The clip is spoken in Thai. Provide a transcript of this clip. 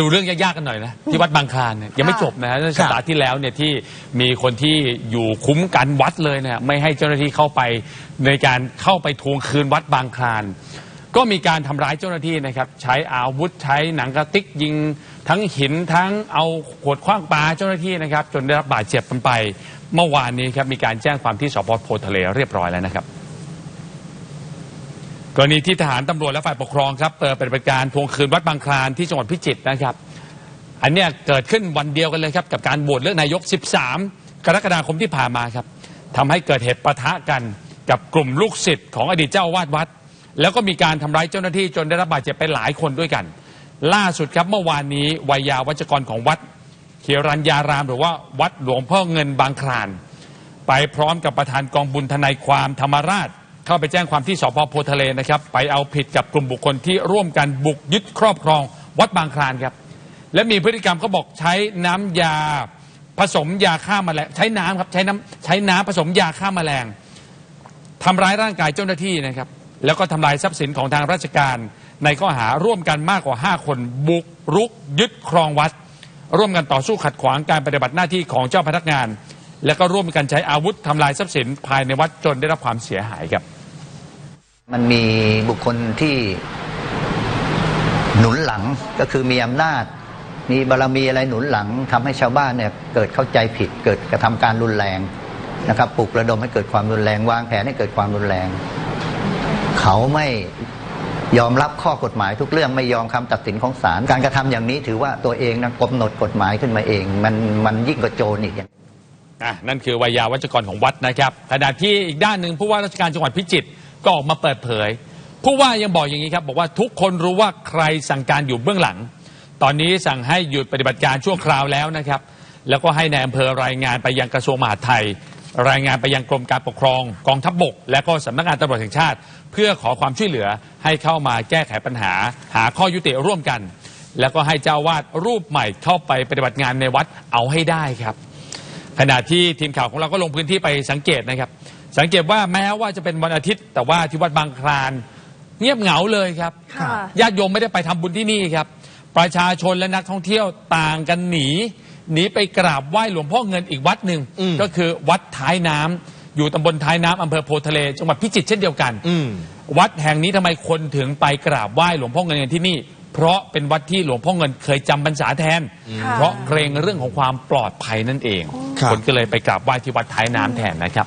ดูเรื่องยากๆกันหน่อยนะที่วัดบางคลานเนี่ยยังไม่จบนะฮะสัปดาห์ที่แล้วเนี่ยที่มีคนที่อยู่คุ้มกันวัดเลยเนี่ยไม่ให้เจ้าหน้าที่เข้าไปในการเข้าไปทวงคืนวัดบางคลาน ก็มีการทำร้ายเจ้าหน้าที่นะครับ ใช้อาวุธใช้หนังกระติกยิง ทั้งหินทั้งเอาขวดคว้างปาเจ้าหน้าที่นะครับ จนได้รับบาดเจ็บกันไป เมื่อวานนี้ครับมีการแจ้งความที่สพโพธิ์ทะเลเรียบร้อยแล้วนะครับ กรณีที่ทหารตำรวจและฝ่ายปกครองครับเปิดปฏิบัติการทวงคืนวัดบางคลานที่จังหวัดพิจิตรนะครับ อันเนี้ยเกิดขึ้นวันเดียวกันเลยครับ กับการโหวตเลือกนายก 13 กรกฎาคมที่ผ่านมาครับทำให้เกิดเหตุปะทะกันกับกลุ่มลูกศิษย์ของอดีตเจ้าอาวาดวัด แล้วก็มีการทำร้ายเจ้าหน้าที่จนได้รับบาดเจ็บไปหลายคนด้วยกัน ล่าสุดครับเมื่อวานนี้วัยยาวัจกรของวัดเขียรัญญาราม หรือว่าวัดหลวงพ่อเงินบางคลาน ไปพร้อมกับประธานกองบุญทนายความธรรมราช เข้าไปแจ้งความที่สพโพทะเลนะครับ ไปเอาผิดกับกลุ่มบุคคลที่ร่วมกันบุกยึดครอบครองวัดบางคลานครับ และมีพฤติกรรมเขาบอกใช้น้ำยาผสมยาฆ่าแมลงใช้น้ำครับใช้น้ำใช้น้ำผสมยาฆ่าแมลงทำร้ายร่างกายเจ้าหน้าที่นะครับ แล้วก็ทำลายทรัพย์สินของทางราชการ ในข้อหาร่วมกันมากกว่า 5 คนบุกรุก ยึดครองวัด ร่วมกันต่อสู้ขัดขวางการปฏิบัติหน้าที่ของเจ้าพนักงาน และก็ร่วมกันใช้อาวุธทำลายทรัพย์สินภายในวัดจนได้รับความเสียหายครับ มันมีบุคคลที่หนุนหลังก็คือมีอำนาจ มีบารรมีอะไรหนุนหลังทำให้ชาวบ้านเนี่ยเกิดเข้าใจผิด เกิดกระทำการรุนแรงนะครับปลุกระดมให้เกิดความรุนแรงวางแผนให้เกิดความรุนแรง เขาไม่ยอมรับข้อกฎหมายทุกเรื่องไม่ยอมคำตัดสินของศาลการกระทำอย่างนี้ถือว่าตัวเองนะกำหนดกฎหมายขึ้นมาเอง มันมันยิ่งกว่าโจรอีกอะนั่นคือวัยยาวัจกรของวัดนะครับขณะที่อีกด้านหนึ่งผู้ว่าราชการจังหวัดพิจิตร ก็ออกมาเปิดเผย ผู้ว่ายังบอกอย่างนี้ครับบอกว่าทุกคนรู้ว่าใครสั่งการอยู่เบื้องหลัง ตอนนี้สั่งให้หยุดปฏิบัติการชั่วคราวแล้วนะครับ แล้วก็ให้ในายอำเภอรายงานไปยังกระทรวงมหาดไทย รายงานไปยังกรมการปกครอง กองทัพบบก และก็สำนักงานตำรวจแห่งชาติ เพื่อขอความช่วยเหลือให้เข้ามาแก้ไขปัญหา หาข้อยุติร่วมกัน แล้วก็ให้เจ้าวาดรูปใหม่เข้าไปปฏิบัติงานในวัดเอาให้ได้ครับขณะที่ทีมข่าวของเราก็ลงพื้นที่ไปสังเกตนะครับ สังเกตว่าแม้ว่าจะเป็นวันอาทิตย์ แต่ว่าที่วัดบางคลาน เงียบเหงาเลยครับค่ะ ญาติโยมไม่ได้ไปทำบุญที่นี่ครับ ประชาชนและนักท่องเที่ยวต่างกันหนีหนีไปกราบไหว้หลวงพ่อเงินอีกวัดหนึ่งอืม ก็คือวัดท้ายน้ำอยู่ตำบลท้ายน้ำอำเภอโพธิ์ทะเลจังหวัดพิจิตรเช่นเดียวกัน อืม วัดแห่งนี้ทำไมคนถึงไปกราบไหว้หลวงพ่อเงินกันที่นี่ เพราะเป็นวัดที่หลวงพ่อเงินเคยจำพรรษาแทน ค่ะ เพราะเกรงเรื่องของความปลอดภัยนั่นเองครับคนก็เลยไปกราบไหว้ที่วัดท้ายน้ำแทนนะครับ